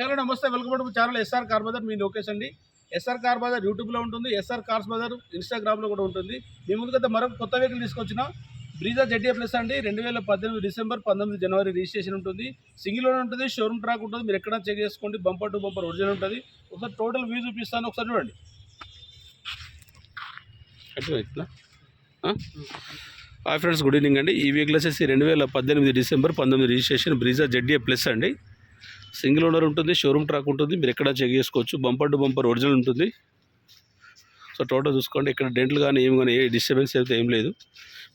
Hello నమస్తే welcome to channel SR car Bazaar me location అండి. SR car Bazar యూట్యూబ్లో ఉంటుంది ఎస్ఆర్ కార్స్ బజార్ ఇన్స్టాగ్రామ్లో కూడా ఉంటుంది. మీ ముందుకైతే మరొక కొత్త వెహికల్ తీసుకొచ్చిన బ్రీజా జెడ్ఏ ప్లస్ అండి. రెండు వేల పద్దెనిమిది డిసెంబర్ పంతొమ్మిది జనవరి రిజిస్ట్రేషన్ ఉంటుంది. సింగిల్ ఓన్ ఉంటుంది షోరూమ్ ట్రాక్ ఉంటుంది. మీరు ఎక్కడ చెక్ చేసుకోండి బంపర్ టు బంపర్ ఒరిజినల్ ఉంటుంది. ఒకసారి టోటల్ వ్యూ చూపిస్తాను ఒకసారి చూడండి. హాయ్ ఫ్రెండ్స్ గుడ్ ఈవినింగ్ అండి. ఈ వెహికల్ వచ్చేసి రెండు వేల పద్దెనిమిది డిసెంబర్ పంతొమ్మిది రిజిస్ట్రేషన్ బ్రీజా జెడ్ఏ ప్లస్ అండి. సింగిల్ ఓనర్ ఉంటుంది షోరూమ్ ట్రాక్ ఉంటుంది మీరు ఎక్కడ చెక్ చేసుకోవచ్చు. బంపర్ టు బంపర్ ఒరిజినల్ ఉంటుంది. సో టోటల్ చూసుకోండి ఇక్కడ డెంట్లు కానీ ఏమి కానీ ఏ డిస్టర్బెన్స్ అయితే ఏం లేదు.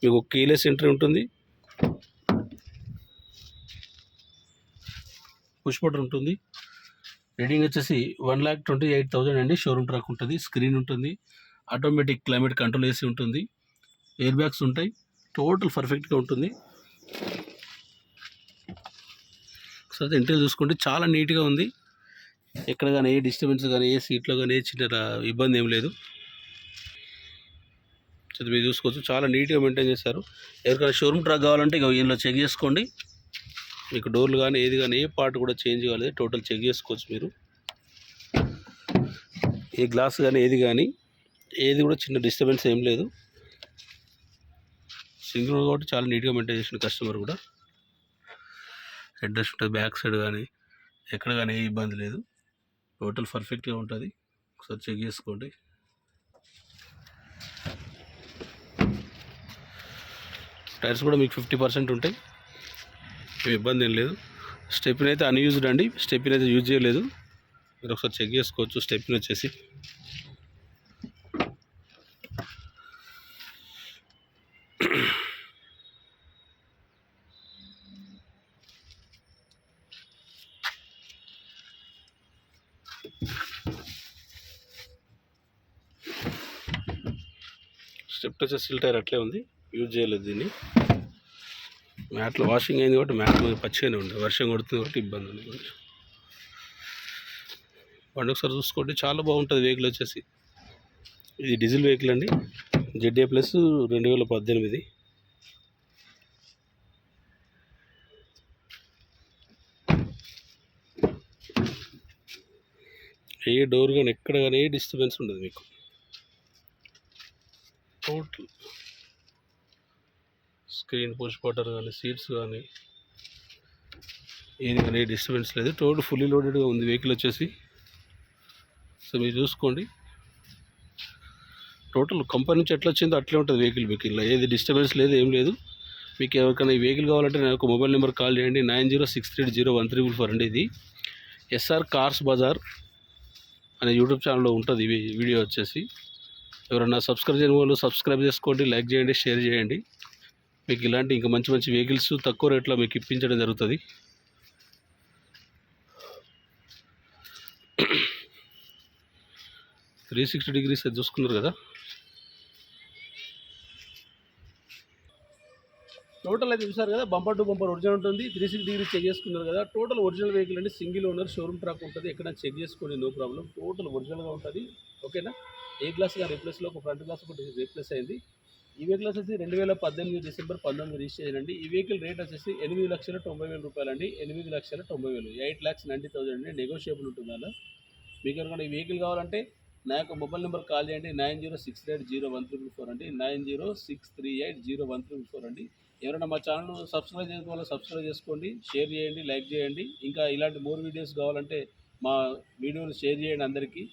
మీకు కీలెస్ ఎంట్రీ ఉంటుంది. పుష్ బటన్ ఉంటుంది. రీడింగ్ వచ్చేసి one lakh twenty eight thousand అండి షోరూమ్ ట్రాక్ ఉంటుంది స్క్రీన్ ఉంటుంది ఆటోమేటిక్ క్లైమేట్ కంట్రోల్ ఏసీ ఉంటుంది ఎయిర్ బ్యాగ్స్ ఉంటాయి టోటల్ పర్ఫెక్ట్గా ఉంటుంది. ఒకసారి ఇంటర్ చూసుకుంటే చాలా నీట్గా ఉంది. ఎక్కడ కానీ ఏ డిస్టర్బెన్స్ కానీ ఏ సీట్లో కానీ ఏ చిన్న ఇబ్బంది ఏం లేదు. సో మీరు చూసుకోవచ్చు. చాలా నీట్గా మెయింటైన్ చేశారు. ఎవరికైనా షోరూమ్ ట్రాక్ కావాలంటే ఇక ఇందులో చెక్ చేసుకోండి. మీకు డోర్లు కానీ ఏది కానీ ఏ పార్ట్ కూడా చేంజ్ కాలేదు. టోటల్ చెక్ చేసుకోవచ్చు మీరు. ఏ గ్లాస్ కానీ ఏది కానీ ఏది కూడా చిన్న డిస్టర్బెన్స్ ఏం లేదు. సింగిల్ కాబట్టి చాలా నీట్గా మెయింటైన్ చేసిన కస్టమర్ కూడా. హెడ్ రెస్ట్ ఉంటుంది బ్యాక్ సైడ్ కానీ ఎక్కడ కానీ ఏ ఇబ్బంది లేదు. టోటల్ పర్ఫెక్ట్గా ఉంటుంది. ఒకసారి చెక్ చేసుకోండి. టైర్స్ కూడా మీకు ఫిఫ్టీ పర్సెంట్ ఉంటాయి. ఏం ఇబ్బంది ఏం లేదు. స్టెప్ని అయితే అన్యూజ్డ్ అండి. స్టెప్ని అయితే యూజ్ చేయలేదు. మీరు ఒకసారి చెక్ చేసుకోవచ్చు. స్టెప్ని వచ్చేసి. స్టెప్ వచ్చే సిల్ టైర్ అట్లే ఉంది. యూజ్ చేయలేదు దీన్ని. మ్యాట్లో వాషింగ్ అయింది కాబట్టి మ్యాట్ మీద పచ్చిగానే ఉంది. వర్షం కొడుతుంది కాబట్టి ఇబ్బంది ఉంది కొంచెం. బండి ఒకసారి చూసుకోండి. చాలా బాగుంటుంది వెహికల్ వచ్చేసి. ఇది డీజిల్ వెహికల్ అండి. జెడ్ఏ ప్లస్ రెండు వేల పద్దెనిమిది. ఏ డోర్ కానీ ఎక్కడ కానీ ఏ డిస్టర్బెన్స్ ఉండదు మీకు. టోటల్ స్క్రీన్ పుష్ బటర్ కానీ సీట్స్ కానీ ఏది కానీ డిస్టర్బెన్స్ లేదు. టోటల్ ఫుల్లీ లోడెడ్గా ఉంది వెహికల్ వచ్చేసి. సో మీరు చూసుకోండి. టోటల్ కంపెనీ నుంచి ఎట్లా వచ్చిందో అట్లే ఉంటుంది వెహికల్ మీకు. ఇలా ఏది డిస్టర్బెన్స్ లేదు ఏం లేదు. మీకు ఎవరికైనా ఈ వెహికల్ కావాలంటే నాకు ఒక మొబైల్ నెంబర్ కాల్ చేయండి. Nine zero six three zero one three four అండి ఇది. ఎస్ఆర్ కార్స్ బజార్ అనే యూట్యూబ్ ఛానల్లో ఉంటుంది వీడియో వచ్చేసి. ఎవరైనా సబ్స్క్రైబ్ చేయని వాళ్ళు సబ్స్క్రైబ్ చేసుకోండి లైక్ చేయండి షేర్ చేయండి. మీకు ఇలాంటి ఇంకా మంచి మంచి వెహికల్స్ తక్కువ రేట్లో మీకు ఇప్పించడం జరుగుతుంది. త్రీ సిక్స్టీ డిగ్రీస్ అది చూసుకున్నారు కదా? టోటల్ అయితే చూసారు కదా బంపర్ టు బంపర్ ఒరిజినల్ ఉంటుంది. త్రీ సిక్స్ డిగ్రీ చెక్ చేసుకున్నారు కదా. టోటల్ ఒరిజినల్ వెహికల్ అండి సింగిల్ ఓనర్ షోరూమ్ ట్రాక్ ఉంటుంది. ఎక్కడ చెక్ చేసుకోండి నో ప్రాబ్లం టోటల్ ఒరిజినల్గా ఉంటుంది. ఓకేనా ఏ గ్లాస్గా రీప్లేస్లో ఒక ఫ్రంట్ గ్లాస్ ఒకటి రీప్లేస్ అయింది. ఈ వెహికల్ వచ్చేసి రెండు వేల పద్దెనిమిది డిసెంబర్ పంతొమ్మిది రిజిస్టర్ చేయండి. ఈ వెహికల్ రేట్ వచ్చేసి ఎనిమిది లక్షల తొంభై వేల రూపాయలు అండి. ఎనిమిది లక్షల తొంభై వేలు. ఎయిట్ ల్యాక్స్ నైంటీ థౌసండ్ అండి. నెగోషియబుల్ ఉంటుంది అలా. మీకు ఎవరికైనా ఈ వెహికల్ కావాలంటే నా యొక్క మొబైల్ నెంబర్ కాల్ చేయండి. Nine zero six eight zero one triple four అండి. Nine zero six three eight zero one triple four అండి. ఎవరైనా మా ఛానల్ సబ్స్క్రైబ్ చేసుకోవాలో సబ్స్క్రైబ్ చేసుకోండి. షేర్ చేయండి. లైక్ చేయండి. ఇంకా ఇలాంటి మోర్ వీడియోస్ కావాలంటే మా వీడియోని షేర్ చేయండి అందరికీ.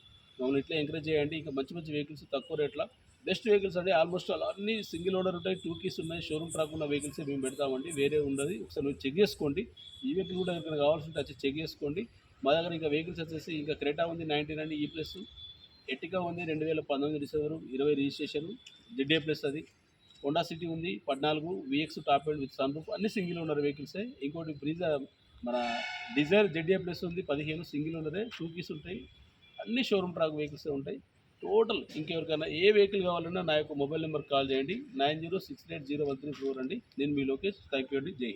మమ్మల్ని ఇట్లా ఎంకరేజ్ చేయండి. ఇంకా మంచి మంచి వెహికల్స్ తక్కువ రేట్లో. బెస్ట్ వెహికల్స్ అంటే ఆల్మోస్ట్ అన్ని సింగిల్ ఓనర్ ఉంటాయి టూ కీస్ ఉన్నాయి షోరూమ్ ట్రాక్ ఉన్న వెహికల్స్ మేము పెడతామండి. వేరే ఉండదు. ఒకసారి మీరు చెక్ చేసుకోండి. ఈ వెహికల్ కూడా ఎవరికైనా కావాల్సి ఉంటే వచ్చి చెక్ చేసుకోండి. మా దగ్గర ఇంకా వెహికల్స్ వచ్చేసి ఇంకా క్రెటా ఉంది నైన్టీన్ నైన్ ఈ ప్లస్ ఎట్టిగా ఉంది రెండు వేల పంతొమ్మిది డిసెంబరు ఇరవై రిజిస్ట్రేషన్ జెడ్ఏ ప్లస్ అది. హోండా సిటీ ఉంది పద్నాలుగు. VX top end with sunroof అన్ని సింగిల్ ఓనర్ వెహికల్సే ఇంకోటి బ్రీజా మన డిజైర్ జెడ్ఏ ప్లస్ ఉంది పదిహేను. సింగిల్ ఓనరే టూ కీస్ ఉంటాయి. అన్ని షోరూమ్ ట్రాక్ వెహికల్స్ ఉంటాయి. టోటల్ ఇంకెవరికైనా ఏ వెహికల్ కావాలన్నా నా యొక్క మొబైల్ నెంబర్ కాల్ చేయండి. Nine zero six eight zero one three four అండి. నేను మీ లోకేష్. థ్యాంక్ యూ అండి. జై